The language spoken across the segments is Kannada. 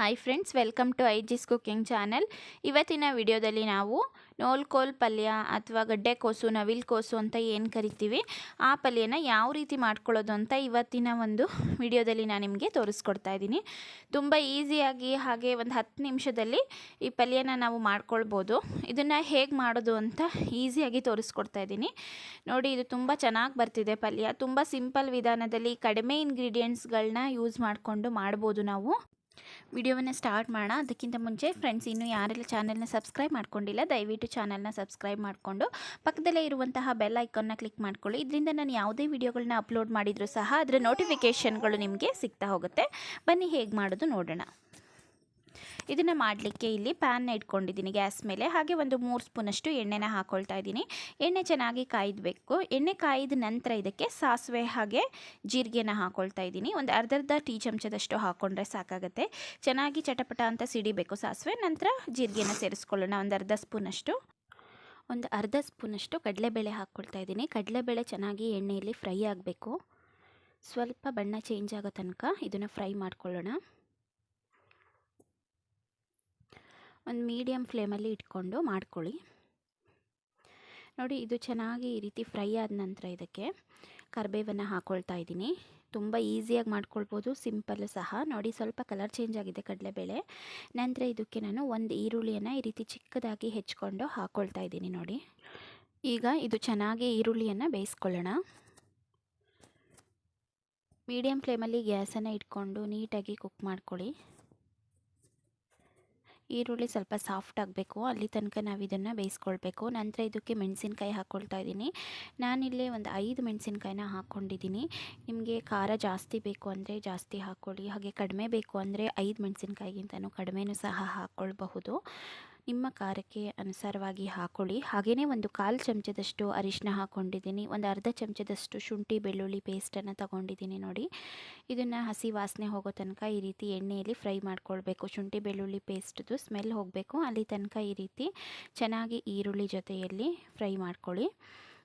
ಹಾಯ್ ಫ್ರೆಂಡ್ಸ್ ವೆಲ್ಕಮ್ ಟು ಐ ಜಿಸ್ ಕುಕ್ಕಿಂಗ್ ಚಾನಲ್ ಇವತ್ತಿನ ವಿಡಿಯೋದಲ್ಲಿ ನಾವು ನೋಲ್ಕೋಲ್ ಪಲ್ಯ ಅಥವಾ ಗಡ್ಡೆಕೋಸು ನವಿಲ್ಕೋಸು ಅಂತ ಏನು ಕರಿತೀವಿ, ಆ ಪಲ್ಯನ ಯಾವ ರೀತಿ ಮಾಡ್ಕೊಳ್ಳೋದು ಅಂತ ಇವತ್ತಿನ ಒಂದು ವಿಡಿಯೋದಲ್ಲಿ ನಾನು ನಿಮಗೆ ತೋರಿಸ್ಕೊಡ್ತಾ ಇದ್ದೀನಿ. ತುಂಬ ಈಸಿಯಾಗಿ ಹಾಗೆ ಒಂದು ಹತ್ತು ನಿಮಿಷದಲ್ಲಿ ಈ ಪಲ್ಯನ ನಾವು ಮಾಡ್ಕೊಳ್ಬೋದು. ಇದನ್ನು ಹೇಗೆ ಮಾಡೋದು ಅಂತ ಈಸಿಯಾಗಿ ತೋರಿಸ್ಕೊಡ್ತಾ ಇದ್ದೀನಿ. ನೋಡಿ, ಇದು ತುಂಬ ಚೆನ್ನಾಗಿ ಬರ್ತಿದೆ ಪಲ್ಯ. ತುಂಬ ಸಿಂಪಲ್ ವಿಧಾನದಲ್ಲಿ ಕಡಿಮೆ ಇಂಗ್ರೀಡಿಯೆಂಟ್ಸ್ಗಳನ್ನ ಯೂಸ್ ಮಾಡಿಕೊಂಡು ಮಾಡ್ಬೋದು ನಾವು. ವಿಡಿಯೋವನ್ನು ಸ್ಟಾರ್ಟ್ ಮಾಡೋಣ. ಅದಕ್ಕಿಂತ ಮುಂಚೆ ಫ್ರೆಂಡ್ಸ್ ಇನ್ನೂ ಯಾರೆಲ್ಲ ಚಾನಲ್ನ ಸಬ್ಸ್ಕ್ರೈಬ್ ಮಾಡ್ಕೊಂಡಿಲ್ಲ, ದಯವಿಟ್ಟು ಚಾನಲ್ನ ಸಬ್ಸ್ಕ್ರೈಬ್ ಮಾಡಿಕೊಂಡು, ಪಕ್ಕದಲ್ಲೇ ಇರುವಂತಹ ಬೆಲ್ ಐಕಾನ್ನ ಕ್ಲಿಕ್ ಮಾಡ್ಕೊಳ್ಳಿ. ಇದರಿಂದ ನಾನು ಯಾವುದೇ ವಿಡಿಯೋಗಳನ್ನ ಅಪ್ಲೋಡ್ ಮಾಡಿದರೂ ಸಹ ಅದರ ನೋಟಿಫಿಕೇಷನ್ಗಳು ನಿಮಗೆ ಸಿಗ್ತಾ ಹೋಗುತ್ತೆ. ಬನ್ನಿ, ಹೇಗೆ ಮಾಡೋದು ನೋಡೋಣ. ಇದನ್ನು ಮಾಡಲಿಕ್ಕೆ ಇಲ್ಲಿ ಪ್ಯಾನ್ನ ಇಟ್ಕೊಂಡಿದ್ದೀನಿ ಗ್ಯಾಸ್ ಮೇಲೆ. ಹಾಗೆ ಒಂದು ಮೂರು ಸ್ಪೂನಷ್ಟು ಎಣ್ಣೆನ ಹಾಕ್ಕೊಳ್ತಾ ಇದ್ದೀನಿ. ಎಣ್ಣೆ ಚೆನ್ನಾಗಿ ಕಾಯ್ದಬೇಕು ಎಣ್ಣೆ ಕಾಯ್ದ ನಂತರ ಇದಕ್ಕೆ ಸಾಸಿವೆ ಹಾಗೆ ಜೀರಿಗೆನ ಹಾಕ್ಕೊಳ್ತಾ ಇದ್ದೀನಿ. ಒಂದು ಅರ್ಧರ್ಧ ಟೀ ಚಮಚದಷ್ಟು ಹಾಕ್ಕೊಂಡ್ರೆ ಸಾಕಾಗುತ್ತೆ. ಚೆನ್ನಾಗಿ ಚಟಪಟ ಅಂತ ಸಿಡಿಬೇಕು ಸಾಸಿವೆ. ನಂತರ ಜೀರಿಗೆನ ಸೇರಿಸ್ಕೊಳ್ಳೋಣ. ಒಂದು ಅರ್ಧ ಸ್ಪೂನಷ್ಟು. ಒಂದು ಅರ್ಧ ಸ್ಪೂನಷ್ಟು ಕಡಲೆಬೇಳೆ ಹಾಕ್ಕೊಳ್ತಾ ಇದ್ದೀನಿ. ಕಡಲೆಬೇಳೆ ಚೆನ್ನಾಗಿ ಎಣ್ಣೆಯಲ್ಲಿ ಫ್ರೈ ಆಗಬೇಕು. ಸ್ವಲ್ಪ ಬಣ್ಣ ಚೇಂಜ್ ಆಗೋ ತನಕ ಇದನ್ನು ಫ್ರೈ ಮಾಡ್ಕೊಳ್ಳೋಣ. ಒಂದು ಮೀಡಿಯಮ್ ಫ್ಲೇಮಲ್ಲಿ ಇಟ್ಕೊಂಡು ಮಾಡ್ಕೊಳ್ಳಿ. ನೋಡಿ, ಇದು ಚೆನ್ನಾಗಿ ಈ ರೀತಿ ಫ್ರೈ ಆದ ನಂತರ ಇದಕ್ಕೆ ಕರಿಬೇವನ್ನು ಹಾಕ್ಕೊಳ್ತಾ ಇದ್ದೀನಿ. ತುಂಬ ಈಸಿಯಾಗಿ ಮಾಡ್ಕೊಳ್ಬೋದು, ಸಿಂಪಲ್ ಸಹ. ನೋಡಿ, ಸ್ವಲ್ಪ ಕಲರ್ ಚೇಂಜ್ ಆಗಿದೆ ಕಡಲೆಬೇಳೆ. ನಂತರ ಇದಕ್ಕೆ ನಾನು ಒಂದು ಈರುಳ್ಳಿಯನ್ನು ಈ ರೀತಿ ಚಿಕ್ಕದಾಗಿ ಹೆಚ್ಕೊಂಡು ಹಾಕ್ಕೊಳ್ತಾ ಇದ್ದೀನಿ ನೋಡಿ. ಈಗ ಇದು ಚೆನ್ನಾಗಿ ಈರುಳ್ಳಿಯನ್ನು ಬೇಯಿಸ್ಕೊಳ್ಳೋಣ. ಮೀಡಿಯಮ್ ಫ್ಲೇಮಲ್ಲಿ ಗ್ಯಾಸನ್ನು ಇಟ್ಕೊಂಡು ನೀಟಾಗಿ ಕುಕ್ ಮಾಡ್ಕೊಳ್ಳಿ. ಈರುಳ್ಳಿ ಸ್ವಲ್ಪ ಸಾಫ್ಟ್ ಆಗಬೇಕು. ಅಲ್ಲಿ ತನಕ ನಾವು ಇದನ್ನು ಬೇಯಿಸ್ಕೊಳ್ಬೇಕು. ನಂತರ ಇದಕ್ಕೆ ಮೆಣಸಿನ್ಕಾಯಿ ಹಾಕ್ಕೊಳ್ತಾ ಇದ್ದೀನಿ ನಾನಿಲ್ಲಿ ಒಂದು ಐದು ಮೆಣಸಿನ್ಕಾಯಿನ ಹಾಕ್ಕೊಂಡಿದ್ದೀನಿ ನಿಮಗೆ ಖಾರ ಜಾಸ್ತಿ ಬೇಕು ಅಂದರೆ ಜಾಸ್ತಿ ಹಾಕ್ಕೊಳ್ಳಿ ಹಾಗೆ ಕಡಿಮೆ ಬೇಕು ಅಂದರೆ ಐದು ಮೆಣಸಿನ್ಕಾಯಿಗಿಂತನೂ ಕಡಿಮೆನೂ ಸಹ ಹಾಕ್ಕೊಳ್ಬಹುದು ನಿಮ್ಮ ಖಾರಕ್ಕೆ ಅನುಸಾರವಾಗಿ ಹಾಕೊಳ್ಳಿ. ಹಾಗೆಯೇ ಒಂದು ಕಾಲು ಚಮಚದಷ್ಟು ಅರಿಶಿನ ಹಾಕ್ಕೊಂಡಿದ್ದೀನಿ ಒಂದು ಅರ್ಧ ಚಮಚದಷ್ಟು ಶುಂಠಿ, ಬೆಳ್ಳುಳ್ಳಿ ಪೇಸ್ಟನ್ನು ತಗೊಂಡಿದ್ದೀನಿ ನೋಡಿ. ಇದನ್ನು ಹಸಿ ವಾಸನೆ ಹೋಗೋ ತನಕ ಈ ರೀತಿ ಎಣ್ಣೆಯಲ್ಲಿ ಫ್ರೈ ಮಾಡ್ಕೊಳ್ಬೇಕು. ಶುಂಠಿ, ಬೆಳ್ಳುಳ್ಳಿ ಪೇಸ್ಟ್ದು ಸ್ಮೆಲ್ ಹೋಗಬೇಕು. ಅಲ್ಲಿ ತನಕ ಈ ರೀತಿ ಚೆನ್ನಾಗಿ ಈರುಳ್ಳಿ ಜೊತೆಯಲ್ಲಿ ಫ್ರೈ ಮಾಡ್ಕೊಳ್ಳಿ.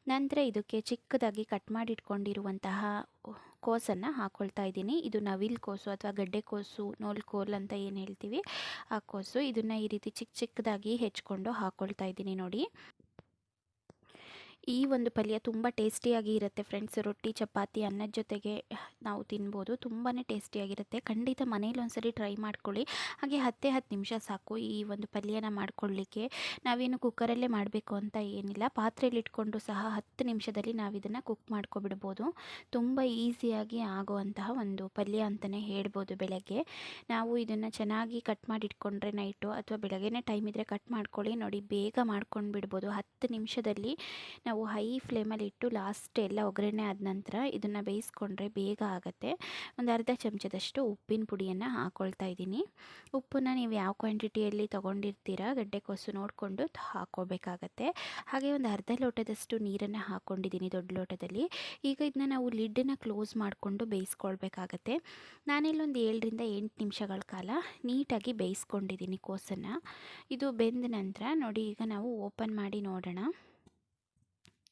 ನಂತರ ಇದಕ್ಕೆ ಚಿಕ್ಕದಾಗಿ ಕಟ್ ಮಾಡಿಟ್ಕೊಂಡಿರುವಂತಹ ಕೋಸನ್ನು ಹಾಕ್ಕೊಳ್ತಾ ಇದ್ದೀನಿ. ಇದು ನವಿಲ್ ಕೋಸು ಅಥವಾ ಗಡ್ಡೆ ಕೋಸು ಕೋಲ್ ಅಂತ ಏನು ಹೇಳ್ತೀವಿ, ಆ ಕೋಸು. ಇದನ್ನು ಈ ರೀತಿ ಚಿಕ್ಕ ಚಿಕ್ಕದಾಗಿ ಹೆಚ್ಕೊಂಡು ಹಾಕ್ಕೊಳ್ತಾ ಇದ್ದೀನಿ ನೋಡಿ. ಈ ಒಂದು ಪಲ್ಯ ತುಂಬ ಟೇಸ್ಟಿಯಾಗಿ ಇರುತ್ತೆ ಫ್ರೆಂಡ್ಸ್. ರೊಟ್ಟಿ, ಚಪಾತಿ, ಅನ್ನದ ಜೊತೆಗೆ ನಾವು ತಿನ್ಬೋದು. ತುಂಬಾ ಟೇಸ್ಟಿಯಾಗಿರುತ್ತೆ. ಖಂಡಿತ ಮನೇಲಿ ಒಂದ್ಸರಿ ಟ್ರೈ ಮಾಡ್ಕೊಳ್ಳಿ. ಹಾಗೆ ಹತ್ತೇ ಹತ್ತು ನಿಮಿಷ ಸಾಕು ಈ ಒಂದು ಪಲ್ಯನ ಮಾಡ್ಕೊಳ್ಳಿಕ್ಕೆ. ನಾವೇನು ಕುಕ್ಕರಲ್ಲೇ ಮಾಡಬೇಕು ಅಂತ ಏನಿಲ್ಲ. ಪಾತ್ರೆಯಲ್ಲಿ ಇಟ್ಕೊಂಡು ಸಹ ಹತ್ತು ನಿಮಿಷದಲ್ಲಿ ನಾವು ಇದನ್ನು ಕುಕ್ ಮಾಡ್ಕೊಬಿಡ್ಬೋದು. ತುಂಬ ಈಸಿಯಾಗಿ ಆಗುವಂತಹ ಒಂದು ಪಲ್ಯ ಅಂತಲೇ ಹೇಳ್ಬೋದು ಬೆಳಗ್ಗೆ. ನಾವು ಇದನ್ನು ಚೆನ್ನಾಗಿ ಕಟ್ ಮಾಡಿ ಇಟ್ಕೊಂಡ್ರೆ ನೈಟು ಅಥವಾ ಬೆಳಗ್ಗೆನೇ ಟೈಮ್ ಇದ್ದರೆ ಕಟ್ ಮಾಡ್ಕೊಳ್ಳಿ. ನೋಡಿ, ಬೇಗ ಮಾಡ್ಕೊಂಡು ಬಿಡ್ಬೋದು ಹತ್ತು ನಿಮಿಷದಲ್ಲಿ ಹೈ ಫ್ಲೇಮಲ್ಲಿ ಇಟ್ಟು ಲಾಸ್ಟ್ ಎಲ್ಲ ಒಗ್ಗರಣೆ ಆದ ನಂತರ ಇದನ್ನು ಬೇಯಿಸ್ಕೊಂಡ್ರೆ ಬೇಗ ಆಗುತ್ತೆ. ಒಂದು ಅರ್ಧ ಚಮಚದಷ್ಟು ಉಪ್ಪಿನ ಪುಡಿಯನ್ನು ಹಾಕ್ಕೊಳ್ತಾ ಇದ್ದೀನಿ. ಉಪ್ಪನ್ನು ನೀವು ಯಾವ ಕ್ವಾಂಟಿಟಿಯಲ್ಲಿ ತೊಗೊಂಡಿರ್ತೀರಾ ಗಡ್ಡೆಕೋಸು ನೋಡಿಕೊಂಡು ಹಾಕ್ಕೋಬೇಕಾಗತ್ತೆ ಹಾಗೆ ಒಂದು ಅರ್ಧ ಲೋಟದಷ್ಟು ನೀರನ್ನು ಹಾಕ್ಕೊಂಡಿದ್ದೀನಿ ದೊಡ್ಡ ಲೋಟದಲ್ಲಿ. ಈಗ ಇದನ್ನ ನಾವು ಲಿಡ್ಡನ್ನು ಕ್ಲೋಸ್ ಮಾಡಿಕೊಂಡು ಬೇಯಿಸ್ಕೊಳ್ಬೇಕಾಗತ್ತೆ. ನಾನಿಲ್ಲೊಂದು ಏಳರಿಂದ ಎಂಟು ನಿಮಿಷಗಳ ಕಾಲ ನೀಟಾಗಿ ಬೇಯಿಸ್ಕೊಂಡಿದ್ದೀನಿ ಕೋಸನ್ನು. ಇದು ಬೆಂದ ನಂತರ ನೋಡಿ ಈಗ ನಾವು ಓಪನ್ ಮಾಡಿ ನೋಡೋಣ.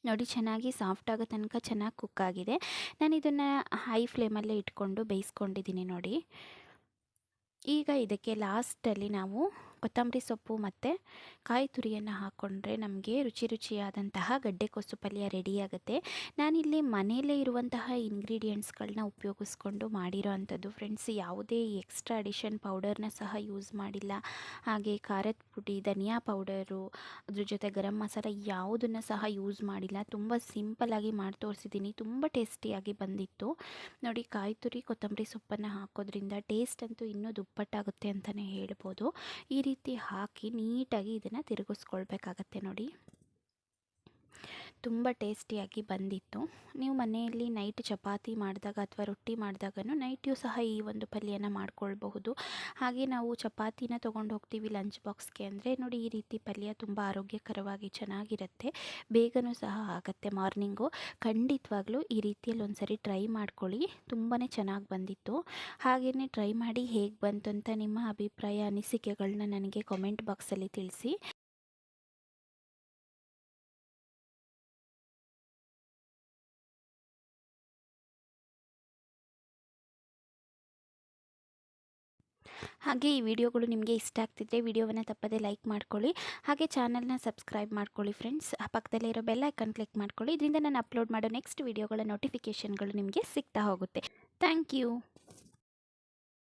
ನೋಡಿ ಚೆನ್ನಾಗಿ ಸಾಫ್ಟ್ ಆಗೋ ತನಕ ಚೆನ್ನಾಗಿ ಕುಕ್ ಆಗಿದೆ. ನಾನು ಇದನ್ನು ಹೈ ಫ್ಲೇಮಲ್ಲೇ ಇಟ್ಕೊಂಡು ಬೇಯಿಸ್ಕೊಂಡಿದ್ದೀನಿ ನೋಡಿ. ಈಗ ಇದಕ್ಕೆ ಲಾಸ್ಟಲ್ಲಿ ನಾವು ಕೊತ್ತಂಬರಿ ಸೊಪ್ಪು ಮತ್ತು ಕಾಯಿ ತುರಿಯನ್ನು ಹಾಕ್ಕೊಂಡ್ರೆ ನಮಗೆ ರುಚಿ ರುಚಿಯಾದಂತಹ ಗಡ್ಡೆಕೋಸು ಪಲ್ಯ ರೆಡಿಯಾಗುತ್ತೆ ನಾನಿಲ್ಲಿ ಮನೆಯಲ್ಲೇ ಇರುವಂತಹ ಇಂಗ್ರೀಡಿಯೆಂಟ್ಸ್ಗಳನ್ನ ಉಪಯೋಗಿಸ್ಕೊಂಡು ಮಾಡಿರೋ ಅಂಥದ್ದು ಫ್ರೆಂಡ್ಸ್ ಯಾವುದೇ ಎಕ್ಸ್ಟ್ರಾ ಅಡಿಷನ್ ಪೌಡರ್ನ ಸಹ ಯೂಸ್ ಮಾಡಿಲ್ಲ. ಹಾಗೆ ಖಾರದ ಪುಡಿ, ಧನಿಯಾ ಪೌಡರು ಅದ್ರ ಜೊತೆ ಗರಂ ಮಸಾಲ ಯಾವುದನ್ನು ಸಹ ಯೂಸ್ ಮಾಡಿಲ್ಲ. ತುಂಬ ಸಿಂಪಲ್ಲಾಗಿ ಮಾಡಿ ತೋರಿಸಿದ್ದೀನಿ. ತುಂಬ ಟೇಸ್ಟಿಯಾಗಿ ಬಂದಿತ್ತು. ನೋಡಿ, ಕಾಯಿ ತುರಿ, ಕೊತ್ತಂಬರಿ ಸೊಪ್ಪನ್ನು ಹಾಕೋದ್ರಿಂದ ಟೇಸ್ಟ್ ಅಂತೂ ಇನ್ನೂ ದುಪ್ಪಟ್ಟಾಗುತ್ತೆ ಅಂತಲೇ ಹೇಳ್ಬೋದು. ಈ ಹಾಕಿ ನೀಟಾಗಿ ಇದನ್ನು ತಿರುಗಿಸ್ಕೊಳ್ಬೇಕಾಗತ್ತೆ ನೋಡಿ. ತುಂಬ ಟೇಸ್ಟಿಯಾಗಿ ಬಂದಿತ್ತು. ನೀವು ಮನೆಯಲ್ಲಿ ನೈಟ್ ಚಪಾತಿ ಮಾಡಿದಾಗ ಅಥವಾ ರೊಟ್ಟಿ ಮಾಡಿದಾಗೂ ನೈಟು ಸಹ ಈ ಒಂದು ಪಲ್ಯನ ಮಾಡ್ಕೊಳ್ಬಹುದು. ಹಾಗೆ ನಾವು ಚಪಾತಿನ ತೊಗೊಂಡು ಹೋಗ್ತೀವಿ ಲಂಚ್ ಬಾಕ್ಸ್ಗೆ ಅಂದರೆ ನೋಡಿ ಈ ರೀತಿ ಪಲ್ಯ ತುಂಬ ಆರೋಗ್ಯಕರವಾಗಿ ಚೆನ್ನಾಗಿರುತ್ತೆ. ಬೇಗನೂ ಸಹ ಆಗುತ್ತೆ ಮಾರ್ನಿಂಗು. ಖಂಡಿತವಾಗ್ಲೂ ಈ ರೀತಿಯಲ್ಲಿ ಒಂದು ಸರಿ ಟ್ರೈ ಮಾಡ್ಕೊಳ್ಳಿ. ತುಂಬಾ ಚೆನ್ನಾಗಿ ಬಂದಿತ್ತು. ಹಾಗೆಯೇ ಟ್ರೈ ಮಾಡಿ ಹೇಗೆ ಬಂತು ಅಂತ ನಿಮ್ಮ ಅಭಿಪ್ರಾಯ ಅನಿಸಿಕೆಗಳನ್ನ ನನಗೆ ಕಾಮೆಂಟ್ ಬಾಕ್ಸಲ್ಲಿ ತಿಳಿಸಿ. ಹಾಗೆ ಈ ವಿಡಿಯೋಗಳು ನಿಮಗೆ ಇಷ್ಟ ಆಗ್ತಿದ್ರೆ ವಿಡಿಯೋವನ್ನು ತಪ್ಪದೇ ಲೈಕ್ ಮಾಡ್ಕೊಳ್ಳಿ. ಹಾಗೆ ಚಾನಲ್ನ ಸಬ್ಸ್ಕ್ರೈಬ್ ಮಾಡ್ಕೊಳ್ಳಿ ಫ್ರೆಂಡ್ಸ್. ಆ ಪಕ್ಕದಲ್ಲೇ ಇರೋ ಬೆಲ್ ಐಕನ್ ಕ್ಲಿಕ್ ಮಾಡ್ಕೊಳ್ಳಿ. ಇದರಿಂದ ನಾನು ಅಪ್ಲೋಡ್ ಮಾಡೋ ನೆಕ್ಸ್ಟ್ ವಿಡಿಯೋಗಳ ನೋಟಿಫಿಕೇಷನ್ಗಳು ನಿಮಗೆ ಸಿಗ್ತಾ ಹೋಗುತ್ತೆ. Thank you.